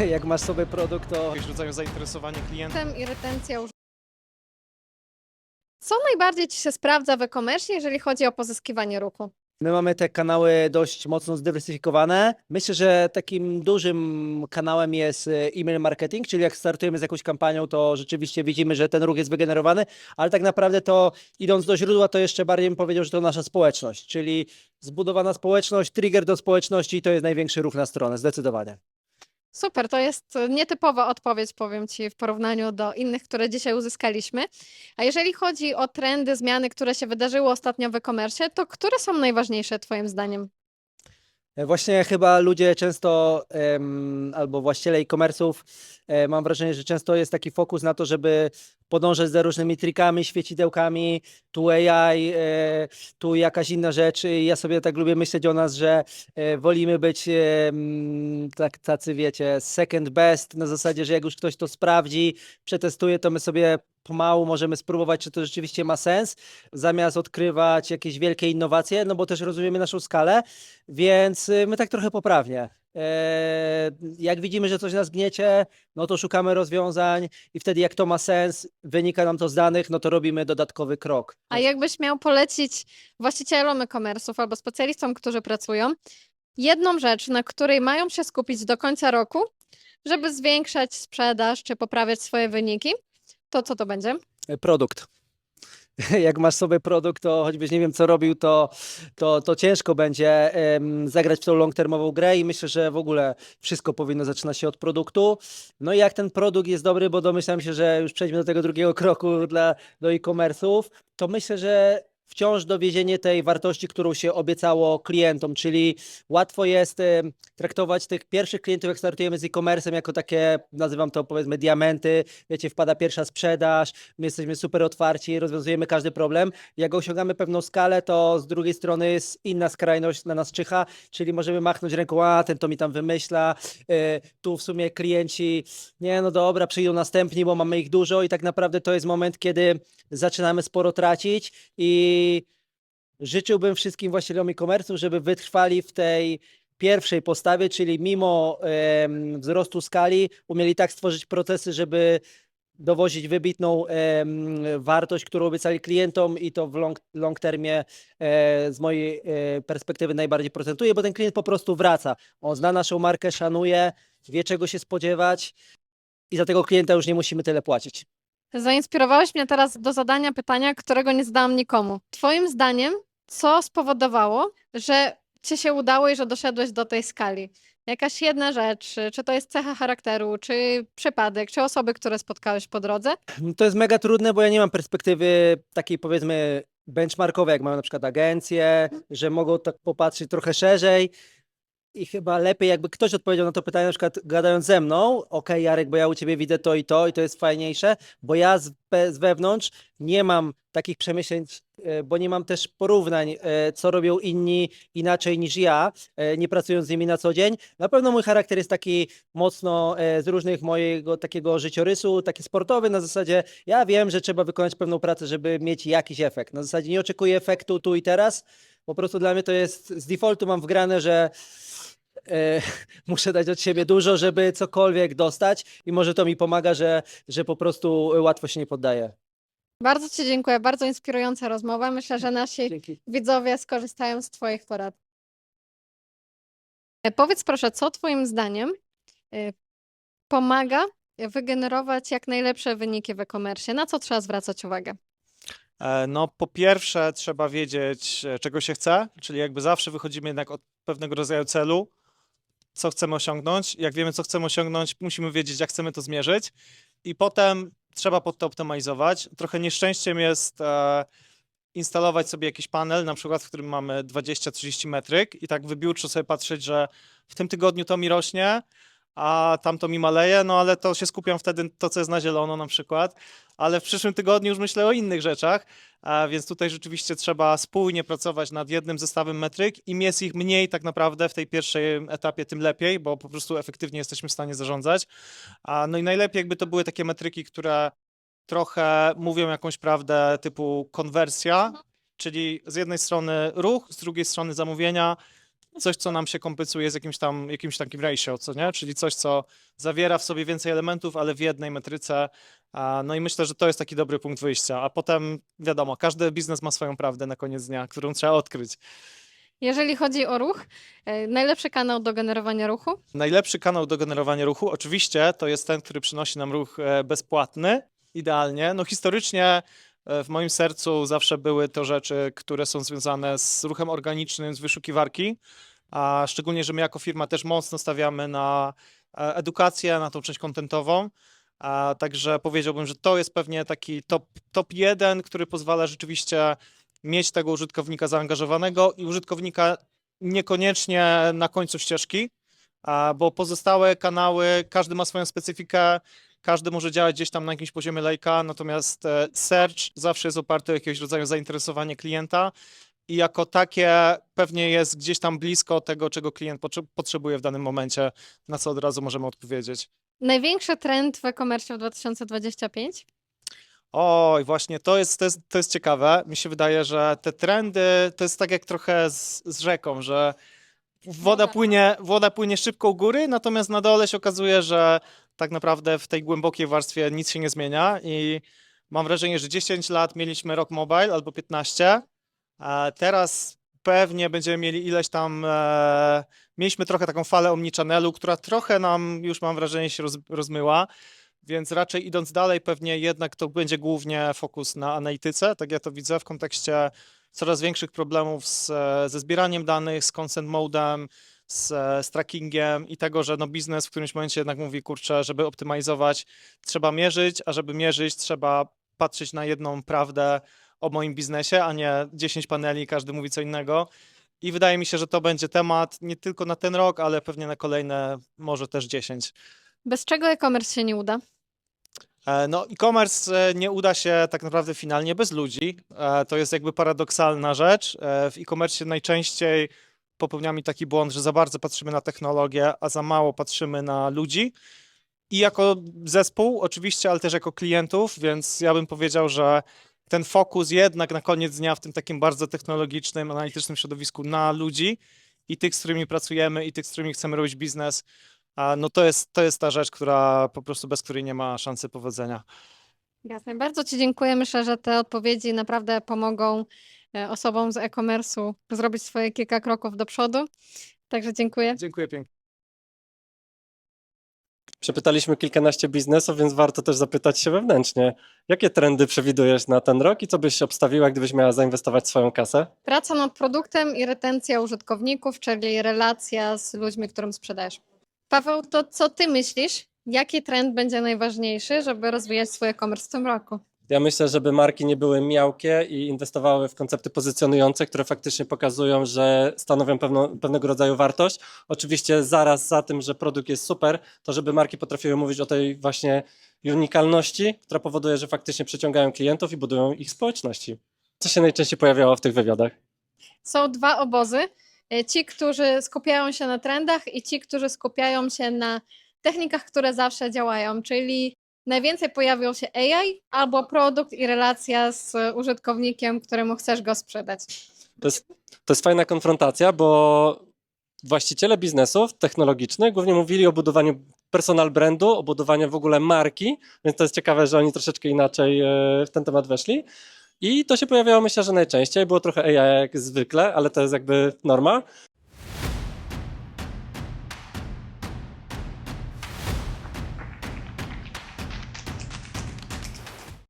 Jak masz sobie produkt, to jakiegoś rodzaju zainteresowanie klientem. Potem i retencja uż- Co najbardziej Ci się sprawdza w e-commerce, jeżeli chodzi o pozyskiwanie ruchu? my mamy te kanały dość mocno zdywersyfikowane. Myślę, że takim dużym kanałem jest e, e-mail marketing, czyli jak startujemy z jakąś kampanią, to rzeczywiście widzimy, że ten ruch jest wygenerowany, ale tak naprawdę to idąc do źródła, to jeszcze bardziej bym powiedział, że to nasza społeczność, czyli zbudowana społeczność, trigger do społeczności to jest największy ruch na stronę, zdecydowanie. Super, to jest nietypowa odpowiedź, powiem Ci, w porównaniu do innych, które dzisiaj uzyskaliśmy. A jeżeli chodzi o trendy, zmiany, które się wydarzyły ostatnio w e-commerce, to które są najważniejsze Twoim zdaniem? E, Właśnie chyba ludzie często, albo właściciele e-commerce'ów, e, mam wrażenie, że często jest taki fokus na to, żeby podążać za różnymi trikami, świecidełkami, tu AI, e, tu jakaś inna rzecz. I ja sobie tak lubię myśleć o nas, że e, wolimy być em, tak, tacy, wiecie, second best, na zasadzie, że jak już ktoś to sprawdzi, przetestuje, to my sobie pomału możemy spróbować, czy to rzeczywiście ma sens, zamiast odkrywać jakieś wielkie innowacje, no bo też rozumiemy naszą skalę, więc my tak trochę poprawnie. E, Jak widzimy, że coś nas gniecie, no to szukamy rozwiązań i wtedy jak to ma sens, wynika nam to z danych, no to robimy dodatkowy krok. A jakbyś miał polecić właścicielom e-commerce'ów albo specjalistom, którzy pracują, jedną rzecz, na której mają się skupić do końca roku, żeby zwiększać sprzedaż czy poprawiać swoje wyniki, to co to będzie? Produkt. Jak masz sobie produkt, to choćbyś nie wiem co robił, to, to, to ciężko będzie zagrać w tą long-termową grę i myślę, że w ogóle wszystko powinno zaczynać się od produktu. No i jak ten produkt jest dobry, bo domyślam się, że już przejdźmy do tego drugiego kroku dla, do e-commerce'ów, to myślę, że wciąż dowiezienie tej wartości, którą się obiecało klientom, czyli łatwo jest em, traktować tych pierwszych klientów, jak startujemy z e-commerce'em, jako takie, nazywam to powiedzmy diamenty, wiecie, wpada pierwsza sprzedaż, my jesteśmy super otwarci, rozwiązujemy każdy problem. Jak osiągamy pewną skalę, to z drugiej strony jest inna skrajność na nas czyha, czyli możemy machnąć ręką, a ten to mi tam wymyśla, y, tu w sumie klienci, nie no dobra, przyjdą następni, bo mamy ich dużo i tak naprawdę to jest moment, kiedy zaczynamy sporo tracić i życzyłbym wszystkim właścicielom e-commerce'u, żeby wytrwali w tej pierwszej postawie, czyli mimo em, wzrostu skali umieli tak stworzyć procesy, żeby dowozić wybitną em, wartość, którą obiecali klientom i to w long, long termie e, z mojej e, perspektywy najbardziej procentuje, bo ten klient po prostu wraca. On zna naszą markę, szanuje, wie czego się spodziewać i za tego klienta już nie musimy tyle płacić. Zainspirowałeś mnie teraz do zadania pytania, którego nie zadałam nikomu. Twoim zdaniem, co spowodowało, że ci się udało i że doszedłeś do tej skali? Jakaś jedna rzecz, czy to jest cecha charakteru, czy przypadek, czy osoby, które spotkałeś po drodze? To jest mega trudne, bo ja nie mam perspektywy takiej powiedzmy benchmarkowej, jak mają na przykład agencje, że mogą tak popatrzeć trochę szerzej. I chyba lepiej, jakby ktoś odpowiedział na to pytanie, na przykład gadając ze mną, okej, Jarek, bo ja u ciebie widzę to i to, i to jest fajniejsze, bo ja z, z wewnątrz nie mam takich przemyśleń, e, bo nie mam też porównań, e, co robią inni inaczej niż ja, e, nie pracując z nimi na co dzień. Na pewno mój charakter jest taki mocno z różnych mojego takiego życiorysu, taki sportowy, na zasadzie ja wiem, że trzeba wykonać pewną pracę, żeby mieć jakiś efekt. Na zasadzie nie oczekuję efektu tu i teraz, po prostu dla mnie to jest, z defaultu mam wgrane, że e, muszę dać od siebie dużo, żeby cokolwiek dostać i może to mi pomaga, że, że po prostu łatwo się nie poddaję. Bardzo Ci dziękuję, bardzo inspirująca rozmowa. Myślę, że nasi Dzięki. widzowie skorzystają z Twoich porad. E, Powiedz proszę, co Twoim zdaniem e, pomaga wygenerować jak najlepsze wyniki w e-commerce? Na co trzeba zwracać uwagę? E, No, po pierwsze, trzeba wiedzieć, e, czego się chce, czyli jakby zawsze wychodzimy jednak od pewnego rodzaju celu, co chcemy osiągnąć. Jak wiemy, co chcemy osiągnąć, musimy wiedzieć, jak chcemy to zmierzyć, i potem trzeba pod to optymalizować. Trochę nieszczęściem jest e, instalować sobie jakiś panel, na przykład, w którym mamy 20-30 metryk, i tak wybiórczo sobie patrzeć, że w tym tygodniu to mi rośnie, a tamto mi maleje, no ale to się skupiam wtedy to, co jest na zielono na przykład ale w przyszłym tygodniu już myślę o innych rzeczach, więc tutaj rzeczywiście trzeba spójnie pracować nad jednym zestawem metryk. Im jest ich mniej tak naprawdę w tej pierwszej etapie, tym lepiej, bo po prostu efektywnie jesteśmy w stanie zarządzać. No i najlepiej jakby to były takie metryki, które trochę mówią jakąś prawdę typu konwersja, czyli z jednej strony ruch, z drugiej strony zamówienia coś, co nam się kompensuje z jakimś tam, jakimś takim ratio, co nie? Czyli coś, co zawiera w sobie więcej elementów, ale w jednej metryce. No i myślę, że to jest taki dobry punkt wyjścia. A potem, wiadomo, każdy biznes ma swoją prawdę na koniec dnia, którą trzeba odkryć. Jeżeli chodzi o ruch, e, najlepszy kanał do generowania ruchu? Najlepszy kanał do generowania ruchu, oczywiście, to jest ten, który przynosi nam ruch e, bezpłatny, idealnie. No historycznie w moim sercu zawsze były to rzeczy, które są związane z ruchem organicznym, z wyszukiwarki, a szczególnie, że my jako firma też mocno stawiamy na e, edukację, na tą część kontentową. A także powiedziałbym, że to jest pewnie taki top, top jeden, który pozwala rzeczywiście mieć tego użytkownika zaangażowanego i użytkownika niekoniecznie na końcu ścieżki, bo pozostałe kanały, każdy ma swoją specyfikę, każdy może działać gdzieś tam na jakimś poziomie lejka, natomiast e, search zawsze jest oparty o jakiegoś rodzaju zainteresowanie klienta i jako takie pewnie jest gdzieś tam blisko tego, czego klient potrze- potrzebuje w danym momencie, na co od razu możemy odpowiedzieć. Największy trend w e-commerce w 2025? Oj, właśnie, to jest, to, jest, to jest ciekawe. Mi się wydaje, że te trendy to jest tak jak trochę z, z rzeką, że woda Woda. płynie, woda płynie szybko u góry, natomiast na dole się okazuje, że tak naprawdę w tej głębokiej warstwie nic się nie zmienia i mam wrażenie, że 10 lat mieliśmy Rock Mobile albo 15, a teraz pewnie będziemy mieli ileś tam, e, mieliśmy trochę taką falę omnichannelu, która trochę nam już mam wrażenie się roz, rozmyła. Więc raczej idąc dalej, pewnie jednak to będzie głównie fokus na analityce, tak ja to widzę w kontekście coraz większych problemów z, e, ze zbieraniem danych, z consent modem, z, e, z trackingiem i tego, że no biznes w którymś momencie jednak mówi, kurczę, żeby optymalizować, trzeba mierzyć, a żeby mierzyć, trzeba patrzeć na jedną prawdę o moim biznesie, a nie 10 paneli, każdy mówi co innego. I wydaje mi się, że to będzie temat nie tylko na ten rok, ale pewnie na kolejne, może też 10. Bez czego e-commerce się nie uda? E, No, e-commerce e, nie uda się tak naprawdę finalnie bez ludzi. To jest jakby paradoksalna rzecz. W e-commerce najczęściej popełniamy taki błąd, że za bardzo patrzymy na technologię, a za mało patrzymy na ludzi. I jako zespół, oczywiście, ale też jako klientów, więc ja bym powiedział, że ten fokus jednak na koniec dnia w tym takim bardzo technologicznym, analitycznym środowisku na ludzi i tych, z którymi pracujemy, i tych, z którymi chcemy robić biznes, no to jest, to jest ta rzecz, która po prostu bez której nie ma szansy powodzenia. Jasne. Bardzo Ci dziękuję. Myślę, że te odpowiedzi naprawdę pomogą osobom z e-commerce'u zrobić swoje kilka kroków do przodu. Także dziękuję. Dziękuję pięknie. Przepytaliśmy kilkanaście biznesów, więc warto też zapytać się wewnętrznie, jakie trendy przewidujesz na ten rok i co byś obstawiła, gdybyś miała zainwestować swoją kasę? Praca nad produktem i retencja użytkowników, czyli relacja z ludźmi, którym sprzedajesz. Paweł, to co Ty myślisz? Jaki trend będzie najważniejszy, żeby rozwijać swój e-commerce w tym roku? Ja myślę, żeby marki nie były miałkie i inwestowały w koncepty pozycjonujące, które faktycznie pokazują, że stanowią pewną, pewnego rodzaju wartość. Oczywiście zaraz za tym, że produkt jest super, to żeby marki potrafiły mówić o tej właśnie unikalności, która powoduje, że faktycznie przyciągają klientów i budują ich społeczności. Co się najczęściej pojawiało w tych wywiadach? Są dwa obozy. E, Ci, którzy skupiają się na trendach i ci, którzy skupiają się na technikach, które zawsze działają, czyli najwięcej pojawią się AI albo produkt i relacja z użytkownikiem, któremu chcesz go sprzedać. To jest, to jest fajna konfrontacja, bo właściciele biznesów technologicznych głównie mówili o budowaniu personal brandu, o budowaniu w ogóle marki, więc to jest ciekawe, że oni troszeczkę inaczej e, w ten temat weszli. I to się pojawiało myślę, że najczęściej. Było trochę AI jak zwykle, ale to jest jakby norma.